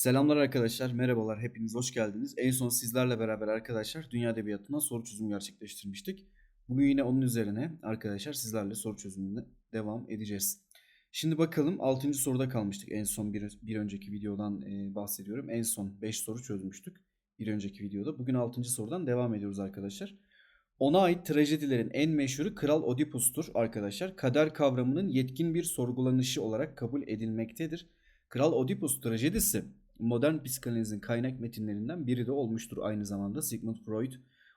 Selamlar arkadaşlar, merhabalar, hepiniz hoş geldiniz. En son sizlerle beraber arkadaşlar Dünya Edebiyatı'ndan soru çözümü gerçekleştirmiştik. Bugün yine onun üzerine arkadaşlar sizlerle soru çözümüne devam edeceğiz. Şimdi bakalım 6. soruda kalmıştık en son bir, bir önceki videodan e, bahsediyorum. En son 5 soru çözmüştük bir önceki videoda. Bugün 6. sorudan devam ediyoruz arkadaşlar. Ona ait trajedilerin en meşhuru Kral Oedipus'tur arkadaşlar. Kader kavramının yetkin bir sorgulanışı olarak kabul edilmektedir. Kral Oedipus trajedisi modern psikanalizin kaynak metinlerinden biri de olmuştur aynı zamanda. Sigmund Freud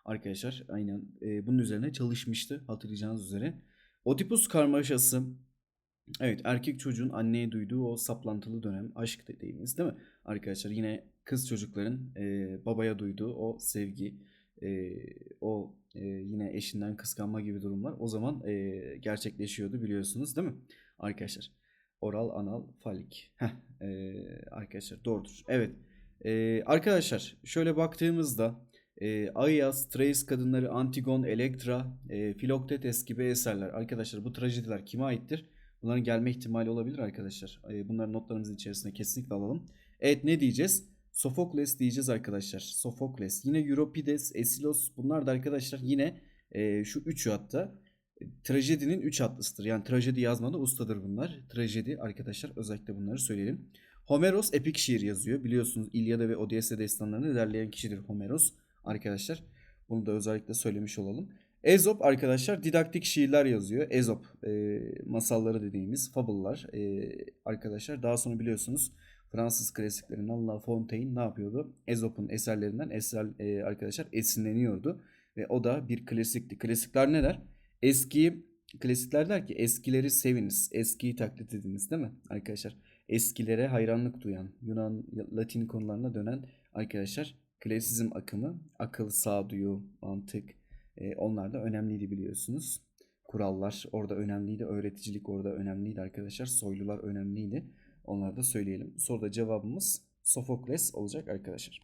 arkadaşlar aynen e, bunun üzerine çalışmıştı hatırlayacağınız üzere. Oedipus karmaşası evet erkek çocuğun anneye duyduğu o saplantılı dönem aşk dediğimiz değil mi arkadaşlar yine kız çocukların e, babaya duyduğu o sevgi e, o e, yine eşinden kıskanma gibi durumlar o zaman e, gerçekleşiyordu biliyorsunuz değil mi arkadaşlar? Oral, anal, falik. Heh, e, arkadaşlar doğrudur. Evet. E, arkadaşlar şöyle baktığımızda e, Aias, Thrace kadınları, Antigon, Elektra, e, Filoktetes gibi eserler. Arkadaşlar bu trajediler kime aittir? Bunların gelme ihtimali olabilir arkadaşlar. E, bunları notlarımızın içerisine kesinlikle alalım. Evet ne diyeceğiz? Sofokles diyeceğiz arkadaşlar. Sofokles. Yine Euripides, Esilos bunlar da arkadaşlar yine e, şu üçü hatta trajedinin 3 atlısıdır. Yani trajedi yazmada ustadır bunlar. Trajedi arkadaşlar özellikle bunları söyleyelim. Homeros epik şiir yazıyor. Biliyorsunuz İlyada ve Odysseia destanlarını derleyen kişidir Homeros arkadaşlar. Bunu da özellikle söylemiş olalım. Ezop arkadaşlar didaktik şiirler yazıyor. Ezop e, masalları dediğimiz fable'lar e, arkadaşlar. Daha sonra biliyorsunuz Fransız klasiklerinden La Fontaine ne yapıyordu? Ezop'un eserlerinden eser e, arkadaşlar esinleniyordu. Ve o da bir klasikti. Klasikler neler? Eski klasikler der ki eskileri seviniz, eskiyi taklit ediniz değil mi arkadaşlar? Eskilere hayranlık duyan, Yunan, Latin konularına dönen arkadaşlar klasizm akımı, akıl, sağduyu, mantık e, onlar da önemliydi biliyorsunuz. Kurallar orada önemliydi, öğreticilik orada önemliydi arkadaşlar. Soylular önemliydi. Onları da söyleyelim. Soruda cevabımız Sofokles olacak arkadaşlar.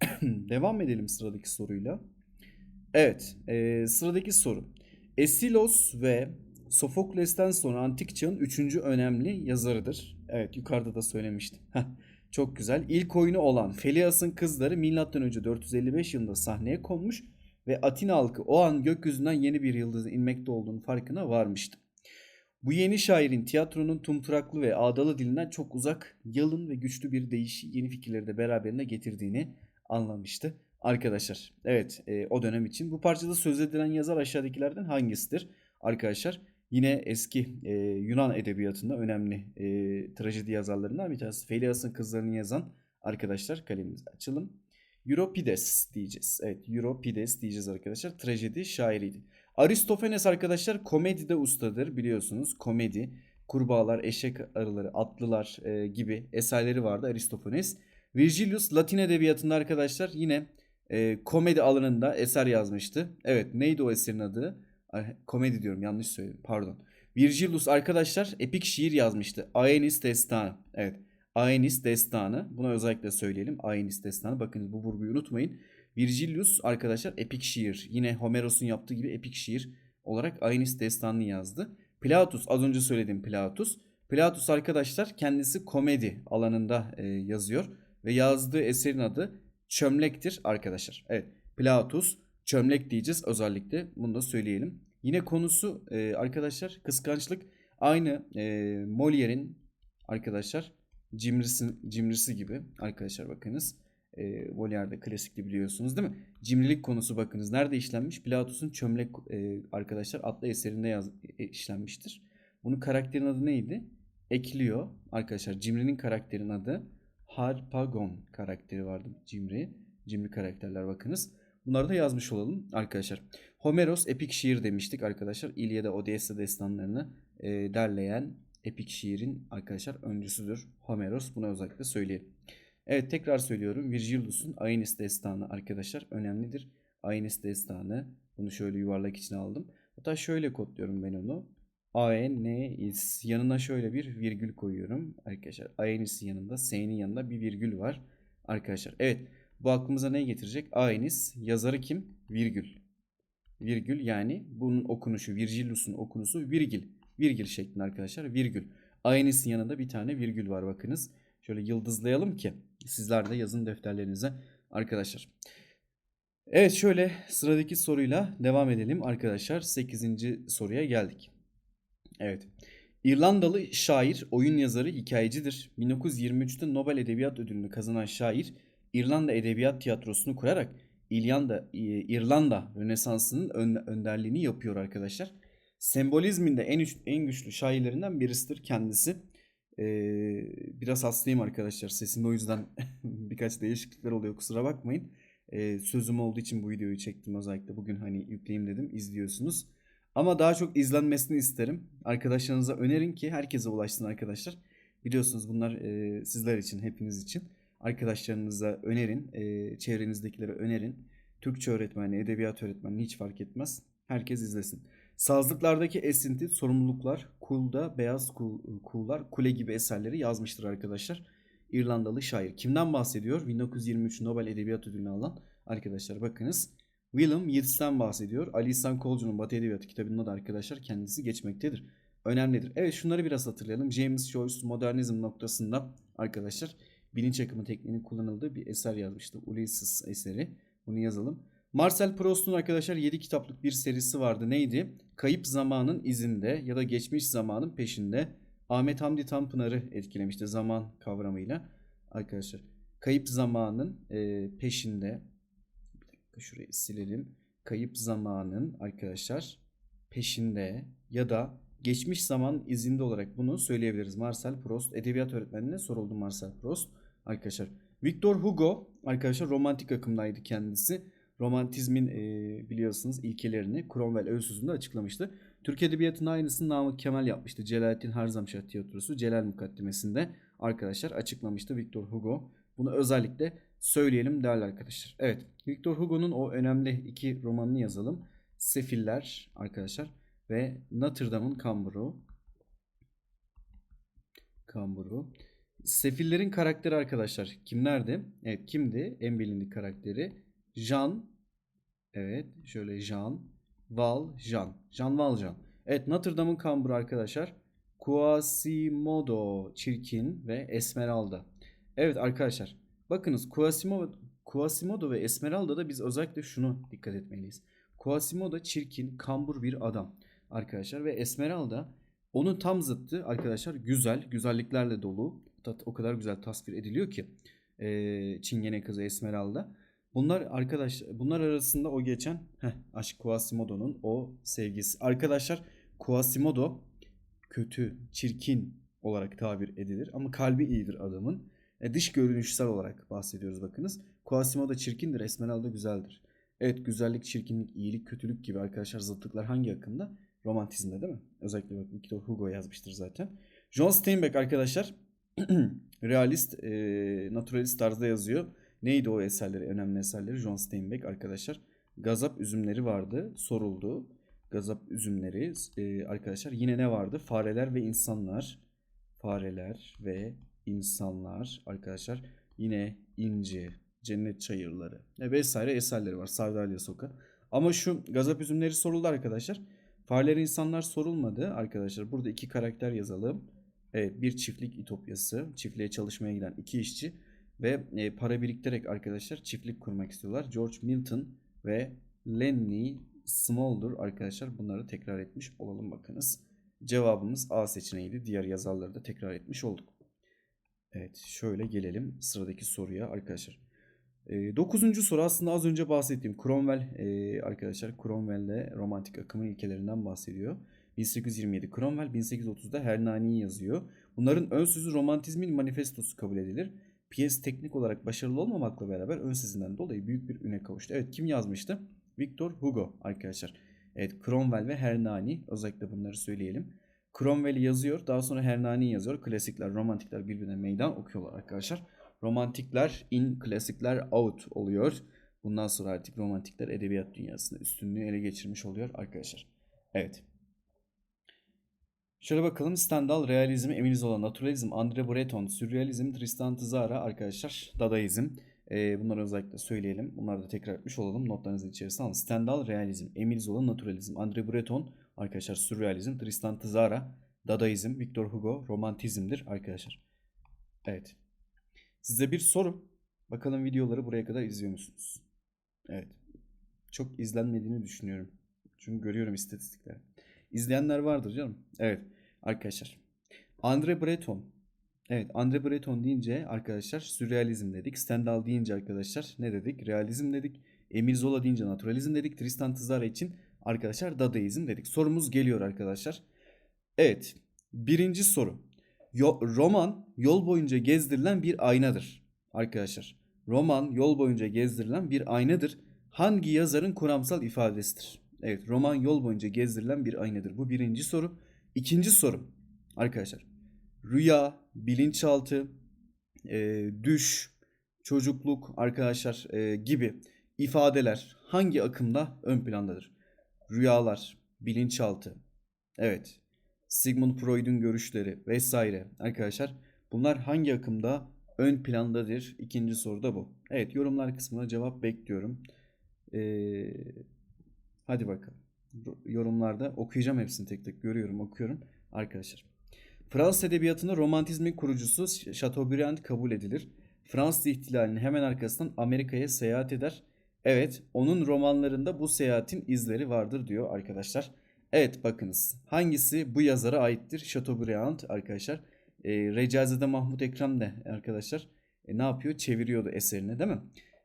Devam edelim sıradaki soruyla. Evet, e, sıradaki soru. Esilos ve Sofokles'ten sonra antik çağın üçüncü önemli yazarıdır. Evet yukarıda da söylemiştim. Çok güzel. İlk oyunu olan Felias'ın kızları M.Ö. 455 yılında sahneye konmuş ve Atina halkı o an gökyüzünden yeni bir yıldızın inmekte olduğunu farkına varmıştı. Bu yeni şairin tiyatronun tumturaklı ve ağdalı dilinden çok uzak, yalın ve güçlü bir deyişi yeni fikirleri de beraberine getirdiğini anlamıştı. Arkadaşlar evet e, o dönem için bu parçada söz edilen yazar aşağıdakilerden hangisidir? Arkadaşlar yine eski e, Yunan edebiyatında önemli e, trajedi yazarlarından bir tanesi. Felias'ın kızlarını yazan arkadaşlar kalemimizi açalım. Euripides diyeceğiz. Evet Euripides diyeceğiz arkadaşlar. Trajedi şairiydi. Aristofanes arkadaşlar komedide ustadır biliyorsunuz. Komedi, kurbağalar, eşek arıları, atlılar e, gibi eserleri vardı Aristofanes. Virgilius Latin edebiyatında arkadaşlar yine e, komedi alanında eser yazmıştı. Evet neydi o eserin adı? Komedi diyorum yanlış söyledim pardon. Virgilius arkadaşlar epik şiir yazmıştı. Aenis Destanı. Evet. Aenis Destanı. Buna özellikle söyleyelim. Aenis Destanı. Bakın bu vurguyu unutmayın. Virgilius arkadaşlar epik şiir. Yine Homeros'un yaptığı gibi epik şiir olarak Aenis Destanı'nı yazdı. Plautus az önce söylediğim Plautus. Plautus arkadaşlar kendisi komedi alanında e, yazıyor ve yazdığı eserin adı çömlektir arkadaşlar. Evet Plautus çömlek diyeceğiz özellikle bunu da söyleyelim. Yine konusu e, arkadaşlar kıskançlık aynı e, Molière'in arkadaşlar cimrisi, cimrisi gibi arkadaşlar bakınız. E, Molière'de klasikli biliyorsunuz değil mi? Cimrilik konusu bakınız nerede işlenmiş? Plautus'un çömlek e, arkadaşlar adlı eserinde yaz, e, işlenmiştir. Bunun karakterin adı neydi? Ekliyor arkadaşlar. Cimrinin karakterin adı Harpagon karakteri vardı Cimri. Cimri karakterler bakınız. Bunları da yazmış olalım arkadaşlar. Homeros epik şiir demiştik arkadaşlar. İlyada Odysseia destanlarını e, derleyen epik şiirin arkadaşlar öncüsüdür. Homeros buna özellikle söyleyelim. Evet tekrar söylüyorum. Virgilius'un Aenis destanı arkadaşlar önemlidir. Aenis destanı bunu şöyle yuvarlak içine aldım. Hatta şöyle kodluyorum ben onu. Aeneis yanına şöyle bir virgül koyuyorum arkadaşlar. Aenis'in yanında S'nin yanında bir virgül var arkadaşlar. Evet bu aklımıza ne getirecek? Aenis yazarı kim? Virgül. Virgül yani bunun okunuşu Virgilius'un okunuşu virgül. Virgül şeklinde arkadaşlar virgül. Aenis'in yanında bir tane virgül var bakınız. Şöyle yıldızlayalım ki sizler de yazın defterlerinize arkadaşlar. Evet şöyle sıradaki soruyla devam edelim arkadaşlar. 8. soruya geldik. Evet. İrlandalı şair, oyun yazarı, hikayecidir. 1923'te Nobel Edebiyat Ödülünü kazanan şair, İrlanda Edebiyat Tiyatrosu'nu kurarak İrlanda, İrlanda Rönesansı'nın ön- önderliğini yapıyor arkadaşlar. Sembolizmin de en, üç- en güçlü şairlerinden birisidir kendisi. Ee, biraz hastayım arkadaşlar. Sesimde o yüzden birkaç değişiklikler oluyor. Kusura bakmayın. Ee, sözüm olduğu için bu videoyu çektim özellikle. Bugün hani yükleyeyim dedim. izliyorsunuz. Ama daha çok izlenmesini isterim. Arkadaşlarınıza önerin ki herkese ulaşsın arkadaşlar. Biliyorsunuz bunlar e, sizler için, hepiniz için. Arkadaşlarınıza önerin, e, çevrenizdekilere önerin. Türkçe öğretmeni, edebiyat öğretmeni hiç fark etmez. Herkes izlesin. Sazlıklardaki esinti, sorumluluklar, kulda, beyaz kul, kullar, kule gibi eserleri yazmıştır arkadaşlar. İrlandalı şair. Kimden bahsediyor? 1923 Nobel Edebiyat Ödülünü alan arkadaşlar bakınız. William Yeats'ten bahsediyor. Ali İhsan Kolcu'nun Batı Edebiyatı kitabında da arkadaşlar kendisi geçmektedir. Önemlidir. Evet şunları biraz hatırlayalım. James Joyce modernizm noktasında arkadaşlar bilinç akımı tekniğinin kullanıldığı bir eser yazmıştı. Ulysses eseri. Bunu yazalım. Marcel Proust'un arkadaşlar 7 kitaplık bir serisi vardı. Neydi? Kayıp zamanın izinde ya da geçmiş zamanın peşinde. Ahmet Hamdi Tanpınar'ı etkilemişti zaman kavramıyla. Arkadaşlar kayıp zamanın e, peşinde şurayı silelim. Kayıp zamanın arkadaşlar peşinde ya da geçmiş zaman izinde olarak bunu söyleyebiliriz. Marcel Proust edebiyat öğretmenine soruldu Marcel Proust arkadaşlar. Victor Hugo arkadaşlar romantik akımdaydı kendisi. Romantizmin e, biliyorsunuz ilkelerini Cromwell Ölsüzü'nde açıklamıştı. Türk Edebiyatı'nın aynısını Namık Kemal yapmıştı. Celalettin Harzamşah Tiyatrosu Celal Mukaddimesi'nde arkadaşlar açıklamıştı Victor Hugo. Bunu özellikle söyleyelim değerli arkadaşlar. Evet Victor Hugo'nun o önemli iki romanını yazalım. Sefiller arkadaşlar ve Notre Dame'ın Kamburu. Kamburu. Sefillerin karakteri arkadaşlar kimlerdi? Evet kimdi? En bilindik karakteri Jean. Evet şöyle Jean. Valjean. Jean Valjean. Evet Notre Dame'ın kamburu arkadaşlar. Quasimodo çirkin ve Esmeralda. Evet arkadaşlar. Bakınız Quasimodo, Quasimodo ve Esmeralda'da biz özellikle şunu dikkat etmeliyiz. Quasimodo çirkin, kambur bir adam arkadaşlar ve Esmeralda onun tam zıttı arkadaşlar güzel, güzelliklerle dolu. O kadar güzel tasvir ediliyor ki eee Çingene kızı Esmeralda. Bunlar arkadaş bunlar arasında o geçen heh, aşk Quasimodo'nun o sevgisi. Arkadaşlar Quasimodo kötü, çirkin olarak tabir edilir ama kalbi iyidir adamın. E, dış görünüşsel olarak bahsediyoruz bakınız. Quasimodo çirkindir, Esmeralda güzeldir. Evet güzellik, çirkinlik, iyilik, kötülük gibi arkadaşlar zıtlıklar hangi akımda? Romantizmde değil mi? Özellikle bak Victor Hugo yazmıştır zaten. John Steinbeck arkadaşlar realist, e, naturalist tarzda yazıyor. Neydi o eserleri, önemli eserleri? John Steinbeck arkadaşlar. Gazap üzümleri vardı, soruldu. Gazap üzümleri e, arkadaşlar. Yine ne vardı? Fareler ve insanlar. Fareler ve insanlar arkadaşlar. Yine inci, cennet çayırları e, vesaire eserleri var. Sardalya Soka. Ama şu gazap üzümleri soruldu arkadaşlar. Fareler insanlar sorulmadı arkadaşlar. Burada iki karakter yazalım. Evet bir çiftlik itopyası. Çiftliğe çalışmaya giden iki işçi. Ve e, para biriktirerek arkadaşlar çiftlik kurmak istiyorlar. George Milton ve Lenny Smolder arkadaşlar bunları tekrar etmiş olalım bakınız. Cevabımız A seçeneğiydi. Diğer yazarları da tekrar etmiş olduk. Evet şöyle gelelim sıradaki soruya arkadaşlar. E, dokuzuncu soru aslında az önce bahsettiğim Cromwell e, arkadaşlar Cromwell'de romantik akımın ilkelerinden bahsediyor. 1827 Cromwell 1830'da Hernani'yi yazıyor. Bunların ön sözü romantizmin manifestosu kabul edilir. Piyes teknik olarak başarılı olmamakla beraber ön sezinden dolayı büyük bir üne kavuştu. Evet kim yazmıştı? Victor Hugo arkadaşlar. Evet Cromwell ve Hernani özellikle bunları söyleyelim. Cromwell yazıyor daha sonra Hernani yazıyor. Klasikler, romantikler birbirine meydan okuyorlar arkadaşlar. Romantikler in, klasikler out oluyor. Bundan sonra artık romantikler edebiyat dünyasında üstünlüğü ele geçirmiş oluyor arkadaşlar. Evet. Şöyle bakalım. Stendhal, realizm, Emile Zola, naturalizm, André Breton, sürrealizm, Tristan Tzara arkadaşlar. Dadaizm. Ee, bunları özellikle söyleyelim. Bunları da tekrar etmiş olalım. Notlarınızın içerisine alın. Stendhal, realizm, Emile Zola, naturalizm, André Breton arkadaşlar sürrealizm, Tristan Tzara, Dadaizm, Victor Hugo, romantizmdir arkadaşlar. Evet. Size bir soru. Bakalım videoları buraya kadar izliyor musunuz? Evet. Çok izlenmediğini düşünüyorum. Çünkü görüyorum istatistikleri. İzleyenler vardır canım. Evet arkadaşlar. Andre Breton. Evet Andre Breton deyince arkadaşlar sürrealizm dedik. Stendhal deyince arkadaşlar ne dedik? Realizm dedik. Emile Zola deyince naturalizm dedik. Tristan Tzara için arkadaşlar dadaizm dedik. Sorumuz geliyor arkadaşlar. Evet. Birinci soru. Yo- roman yol boyunca gezdirilen bir aynadır. Arkadaşlar. Roman yol boyunca gezdirilen bir aynadır. Hangi yazarın kuramsal ifadesidir? Evet, roman yol boyunca gezdirilen bir aynadır. Bu birinci soru. İkinci soru. Arkadaşlar. Rüya, bilinçaltı, e, düş, çocukluk arkadaşlar e, gibi ifadeler hangi akımda ön plandadır? Rüyalar, bilinçaltı. Evet. Sigmund Freud'un görüşleri vesaire arkadaşlar. Bunlar hangi akımda ön plandadır? İkinci soru da bu. Evet yorumlar kısmına cevap bekliyorum. Ee, hadi bakalım. Yorumlarda okuyacağım hepsini tek tek görüyorum okuyorum arkadaşlar. Fransız edebiyatında romantizmin kurucusu Chateaubriand kabul edilir. Fransız ihtilalinin hemen arkasından Amerika'ya seyahat eder. Evet, onun romanlarında bu seyahatin izleri vardır diyor arkadaşlar. Evet bakınız. Hangisi bu yazara aittir? Chateaubriand arkadaşlar. E, Recazede Mahmut Ekrem de arkadaşlar e, ne yapıyor? Çeviriyordu eserini değil mi?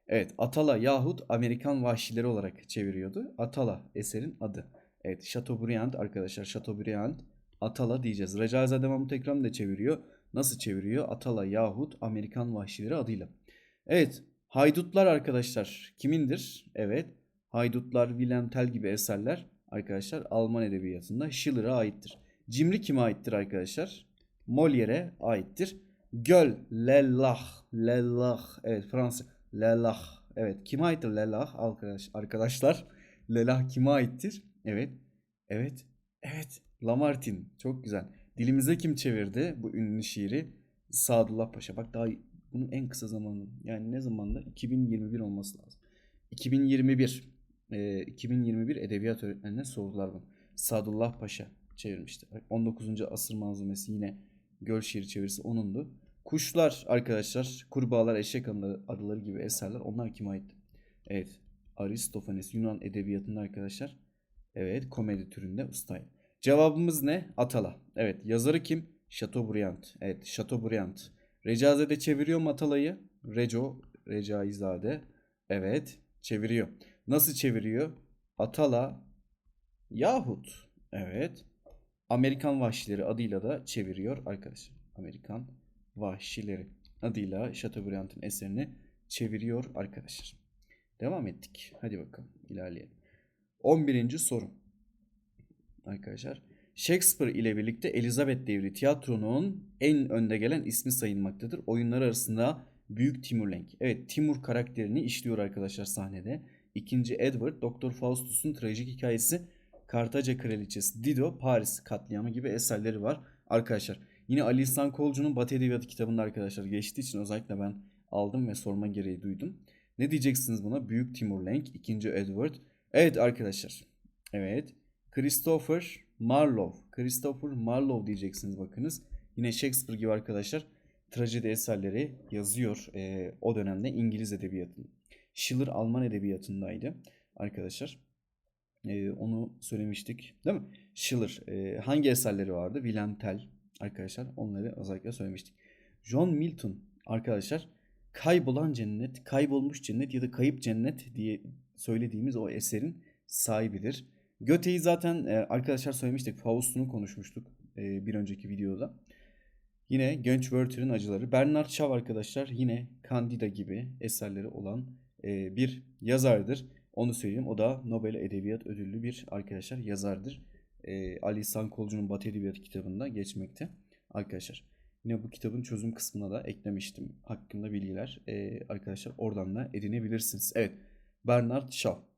Evet Atala yahut Amerikan vahşileri olarak çeviriyordu. Atala eserin adı. Evet Chateaubriand arkadaşlar Chateaubriand Atala diyeceğiz. Recazade Mahmut Ekrem de çeviriyor. Nasıl çeviriyor? Atala yahut Amerikan vahşileri adıyla. Evet Haydutlar arkadaşlar kimindir? Evet Haydutlar, Wilhelm Tell gibi eserler arkadaşlar Alman edebiyatında Schiller'a aittir. Cimri kime aittir arkadaşlar? Molière'e aittir. Göl, Lellah, Lellah. Evet Fransız. Lellah. Evet kime aittir Lellah arkadaş, arkadaşlar? Lellah kime aittir? Evet. Evet. Evet. Lamartine. Çok güzel. Dilimize kim çevirdi bu ünlü şiiri? Sadullah Paşa. Bak daha bunun en kısa zamanı. Yani ne zamanda? 2021 olması lazım. 2021. E, 2021 edebiyat öğretmenine sordular bunu. Sadullah Paşa çevirmişti. 19. asır manzumesi yine göl şiiri çevirisi onundu. Kuşlar arkadaşlar, kurbağalar, eşek arıları gibi eserler onlar kime ait? Evet, Aristofanes Yunan edebiyatında arkadaşlar. Evet, komedi türünde ustaydı. Cevabımız ne? Atala. Evet, yazarı kim? Chateaubriand. Evet, Chateaubriand. Recazade çeviriyor mu Atala'yı? Reco, Recaizade. Evet, çeviriyor. Nasıl çeviriyor? Atala yahut evet Amerikan Vahşileri adıyla da çeviriyor arkadaşlar. Amerikan Vahşileri adıyla Chateaubriand'ın eserini çeviriyor arkadaşlar. Devam ettik. Hadi bakalım ilerleyelim. 11. soru. Arkadaşlar Shakespeare ile birlikte Elizabeth devri tiyatronun en önde gelen ismi sayılmaktadır. Oyunlar arasında Büyük Timur Lenk. Evet Timur karakterini işliyor arkadaşlar sahnede. İkinci Edward, Doktor Faustus'un trajik hikayesi, Kartaca Kraliçesi, Dido, Paris katliamı gibi eserleri var. Arkadaşlar yine Ali İhsan Kolcu'nun Batı Edebiyatı kitabında arkadaşlar geçtiği için özellikle ben aldım ve sorma gereği duydum. Ne diyeceksiniz buna? Büyük Timur Lenk, ikinci Edward. Evet arkadaşlar. Evet. Christopher Marlowe. Christopher Marlowe diyeceksiniz bakınız. Yine Shakespeare gibi arkadaşlar trajedi eserleri yazıyor e, o dönemde İngiliz edebiyatında. Schiller Alman edebiyatındaydı arkadaşlar. Ee, onu söylemiştik değil mi? Schiller e, hangi eserleri vardı? Wilhelm Tell arkadaşlar onları özellikle söylemiştik. John Milton arkadaşlar kaybolan cennet, kaybolmuş cennet ya da kayıp cennet diye söylediğimiz o eserin sahibidir. Goethe'yi zaten e, arkadaşlar söylemiştik. Faust'unu konuşmuştuk e, bir önceki videoda. Yine Gönchwerther'in acıları. Bernard Shaw arkadaşlar yine Candida gibi eserleri olan e, bir yazardır. Onu söyleyeyim. O da Nobel Edebiyat Ödüllü bir arkadaşlar yazardır. E, Ali İhsan Kolcu'nun Batı Edebiyatı kitabında geçmekte. Arkadaşlar yine bu kitabın çözüm kısmına da eklemiştim. Hakkında bilgiler e, arkadaşlar oradan da edinebilirsiniz. Evet. Bernard Shaw.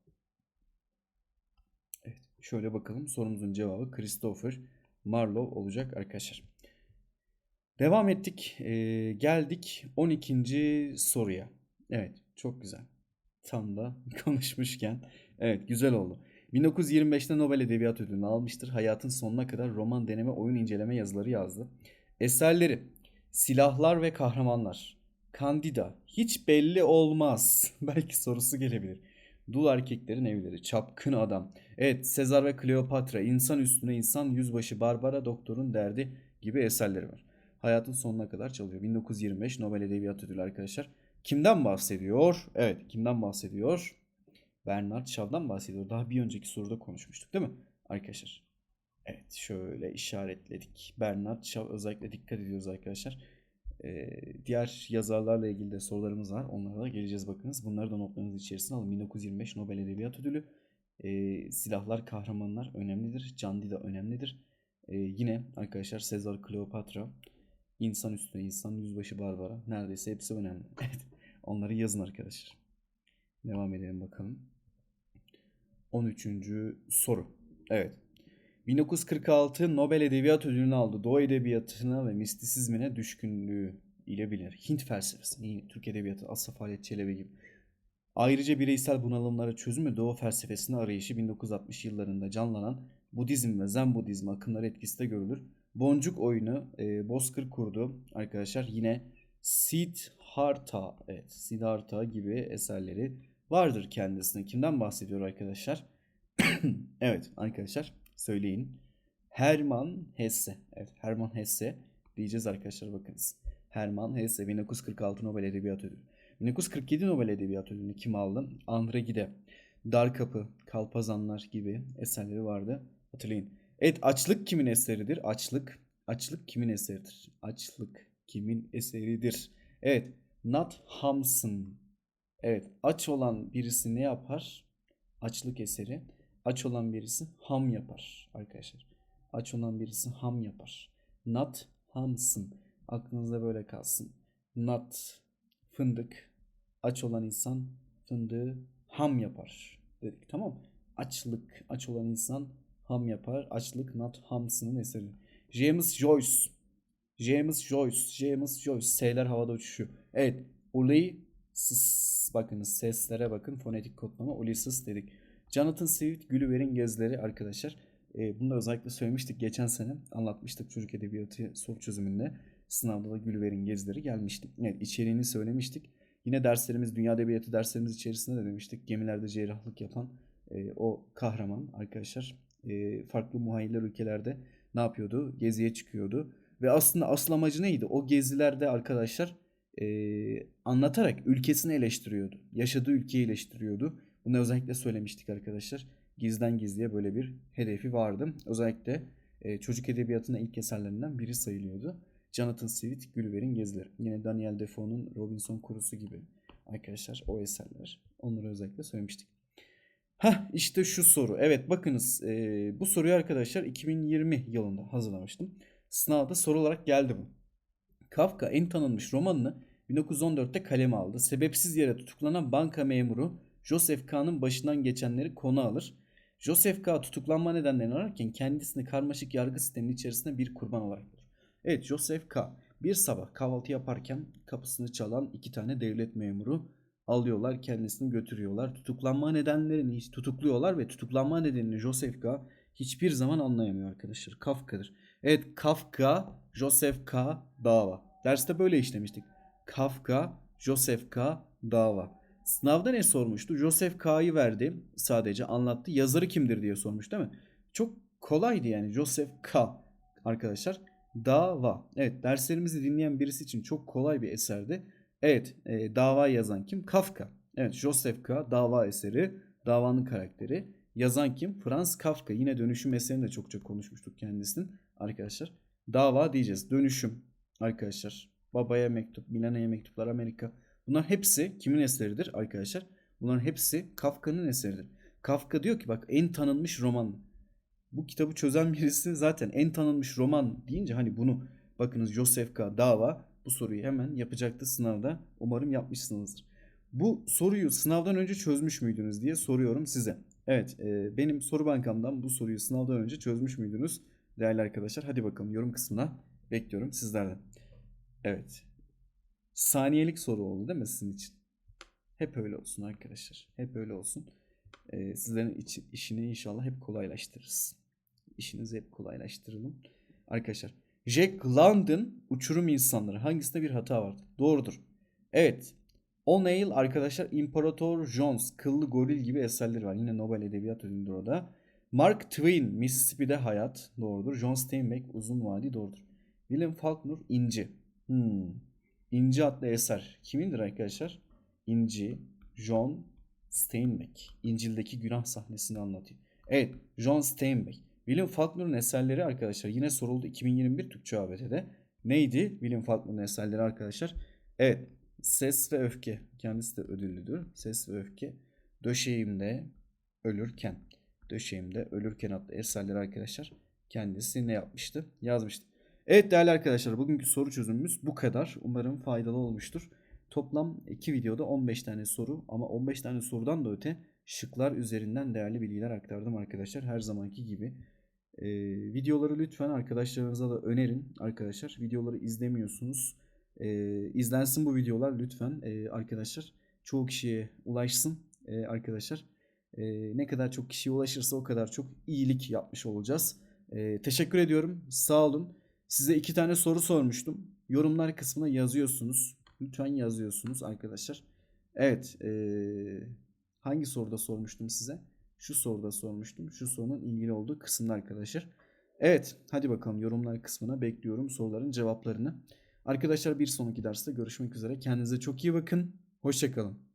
Şöyle bakalım. Sorumuzun cevabı Christopher Marlowe olacak arkadaşlar. Devam ettik. E, geldik 12. soruya. Evet. Çok güzel. Tam da konuşmuşken. Evet güzel oldu. 1925'te Nobel Edebiyat Ödülünü almıştır. Hayatın sonuna kadar roman, deneme, oyun inceleme yazıları yazdı. Eserleri Silahlar ve Kahramanlar, Kandida. Hiç belli olmaz. Belki sorusu gelebilir. Dul erkeklerin evleri. Çapkın adam. Evet Sezar ve Kleopatra. insan üstüne insan. Yüzbaşı Barbara. Doktorun derdi gibi eserleri var. Hayatın sonuna kadar çalıyor. 1925 Nobel Edebiyat Ödülü arkadaşlar. Kimden bahsediyor? Evet kimden bahsediyor? Bernard Shaw'dan bahsediyor. Daha bir önceki soruda konuşmuştuk değil mi arkadaşlar? Evet şöyle işaretledik. Bernard Shaw özellikle dikkat ediyoruz arkadaşlar. Ee, diğer yazarlarla ilgili de sorularımız var. Onlara da geleceğiz bakınız. Bunları da notlarınız içerisine alın. 1925 Nobel Edebiyat Ödülü. Ee, silahlar, kahramanlar önemlidir. Candi da önemlidir. Ee, yine arkadaşlar Sezar Kleopatra, insan üstüne insan, yüzbaşı Barbara. Neredeyse hepsi önemli. Onları yazın arkadaşlar. Devam edelim bakalım. 13. soru. Evet. 1946 Nobel Edebiyat Ödülünü aldı. Doğu edebiyatına ve mistisizmine düşkünlüğü ile bilinir. Hint felsefesi, Türk edebiyatı, Asaf Halet Çelebi gibi. Ayrıca bireysel bunalımlara çözüm ve Doğu felsefesine arayışı 1960 yıllarında canlanan Budizm ve Zen Budizmi akımları etkisi görülür. Boncuk oyunu e, Bozkır kurdu arkadaşlar. Yine Siddhartha, evet Siddhartha gibi eserleri vardır kendisine. Kimden bahsediyor arkadaşlar? evet arkadaşlar söyleyin. Hermann Hesse. Evet Hermann Hesse diyeceğiz arkadaşlar bakınız. Hermann Hesse 1946 Nobel Edebiyat Ödülü. 1947 Nobel Edebiyat Ödülünü kim aldı? Andre Gide. Dar Kapı, Kalpazanlar gibi eserleri vardı. Hatırlayın. Evet açlık kimin eseridir? Açlık. Açlık kimin eseridir? Açlık kimin eseridir? Evet. Nat Hamsun. Evet. Aç olan birisi ne yapar? Açlık eseri. Aç olan birisi ham yapar arkadaşlar. Aç olan birisi ham yapar. Nat Hamsun. Aklınızda böyle kalsın. Nat fındık. Aç olan insan fındığı ham yapar dedik. Tamam? Açlık. Aç olan insan ham yapar. Açlık Nat Hamsun'un eseri. James Joyce. James Joyce. James Joyce. S'ler havada uçuşuyor. Evet. Ulysses. Bakınız seslere bakın. Fonetik kodlama. Ulysses dedik. Jonathan Swift Gulliver'in Gezileri arkadaşlar. E, bunu da özellikle söylemiştik geçen sene. Anlatmıştık çocuk edebiyatı soru çözümünde. Sınavda da Gulliver'in Gezileri gelmişti. Evet içeriğini söylemiştik. Yine derslerimiz, dünya edebiyatı derslerimiz içerisinde de demiştik. Gemilerde cerrahlık yapan e, o kahraman arkadaşlar e, farklı muhayyiller ülkelerde ne yapıyordu? Geziye çıkıyordu. Ve aslında asıl amacı neydi? O gezilerde arkadaşlar e, anlatarak ülkesini eleştiriyordu. Yaşadığı ülkeyi eleştiriyordu. Bunu özellikle söylemiştik arkadaşlar. Gizden gizliye böyle bir hedefi vardı. Özellikle e, çocuk edebiyatının ilk eserlerinden biri sayılıyordu. Jonathan Swift, Gulliver'in Gezileri. Yine Daniel Defoe'nun Robinson Kurusu gibi arkadaşlar o eserler. Onları özellikle söylemiştik. Hah işte şu soru. Evet bakınız e, bu soruyu arkadaşlar 2020 yılında hazırlamıştım. Sınavda soru olarak geldi bu. Kafka en tanınmış romanını 1914'te kaleme aldı. Sebepsiz yere tutuklanan banka memuru Joseph K.'nın başından geçenleri konu alır. Joseph K. tutuklanma nedenlerini ararken kendisini karmaşık yargı sisteminin içerisinde bir kurban olarak bulur. Evet Joseph K. bir sabah kahvaltı yaparken kapısını çalan iki tane devlet memuru alıyorlar kendisini götürüyorlar. Tutuklanma nedenlerini hiç tutukluyorlar ve tutuklanma nedenini Joseph K. hiçbir zaman anlayamıyor arkadaşlar. Kafka'dır. Evet Kafka, Joseph K. dava. Derste böyle işlemiştik. Kafka, Joseph K. dava. Sınavda ne sormuştu? Joseph K'yı verdi sadece anlattı. Yazarı kimdir diye sormuş değil mi? Çok kolaydı yani Joseph K. Arkadaşlar dava. Evet derslerimizi dinleyen birisi için çok kolay bir eserdi. Evet e, dava yazan kim? Kafka. Evet Joseph K. dava eseri. Davanın karakteri. Yazan kim? Franz Kafka. Yine dönüşüm eserini de çokça konuşmuştuk kendisinin arkadaşlar. Dava diyeceğiz. Dönüşüm arkadaşlar. Babaya mektup, Milana'ya mektuplar, Amerika. Bunlar hepsi kimin eseridir arkadaşlar? Bunların hepsi Kafka'nın eseridir. Kafka diyor ki bak en tanınmış roman. Bu kitabı çözen birisi zaten en tanınmış roman deyince hani bunu bakınız Joseph K. Dava bu soruyu hemen yapacaktı sınavda. Umarım yapmışsınızdır. Bu soruyu sınavdan önce çözmüş müydünüz diye soruyorum size. Evet e, benim soru bankamdan bu soruyu sınavdan önce çözmüş müydünüz değerli arkadaşlar? Hadi bakalım yorum kısmına bekliyorum sizlerden. Evet saniyelik soru oldu değil mi sizin için? Hep öyle olsun arkadaşlar. Hep öyle olsun. Ee, sizlerin iç, işini inşallah hep kolaylaştırırız. İşinizi hep kolaylaştıralım. Arkadaşlar Jack London uçurum insanları hangisinde bir hata vardır? Doğrudur. Evet. O'Neill arkadaşlar İmparator Jones, Kıllı Goril gibi eserleri var. Yine Nobel Edebiyat Ödülü'dür o da. Mark Twain, Mississippi'de Hayat doğrudur. John Steinbeck, Uzun Vadi doğrudur. William Faulkner, İnci. Hmm. İnci adlı eser. Kimindir arkadaşlar? İnci, John Steinbeck. İncil'deki günah sahnesini anlatıyor. Evet, John Steinbeck. William Faulkner'ın eserleri arkadaşlar yine soruldu 2021 Türkçe ABD'de. Neydi William Faulkner'ın eserleri arkadaşlar? Evet, Ses ve Öfke. Kendisi de ödüllüdür. Ses ve Öfke. Döşeğimde ölürken. Döşeğimde ölürken adlı eserleri arkadaşlar kendisi ne yapmıştı? Yazmıştı. Evet değerli arkadaşlar bugünkü soru çözümümüz bu kadar. Umarım faydalı olmuştur. Toplam 2 videoda 15 tane soru ama 15 tane sorudan da öte şıklar üzerinden değerli bilgiler aktardım arkadaşlar. Her zamanki gibi. Ee, videoları lütfen arkadaşlarınıza da önerin arkadaşlar. Videoları izlemiyorsunuz. Ee, izlensin bu videolar lütfen ee, arkadaşlar. Çoğu kişiye ulaşsın ee, arkadaşlar. Ee, ne kadar çok kişiye ulaşırsa o kadar çok iyilik yapmış olacağız. Ee, teşekkür ediyorum. Sağ olun. Size iki tane soru sormuştum. Yorumlar kısmına yazıyorsunuz. Lütfen yazıyorsunuz arkadaşlar. Evet. ee, hangi soruda sormuştum size? Şu soruda sormuştum. Şu sorunun ilgili olduğu kısımda arkadaşlar. Evet. Hadi bakalım yorumlar kısmına bekliyorum soruların cevaplarını. Arkadaşlar bir sonraki derste görüşmek üzere. Kendinize çok iyi bakın. Hoşçakalın.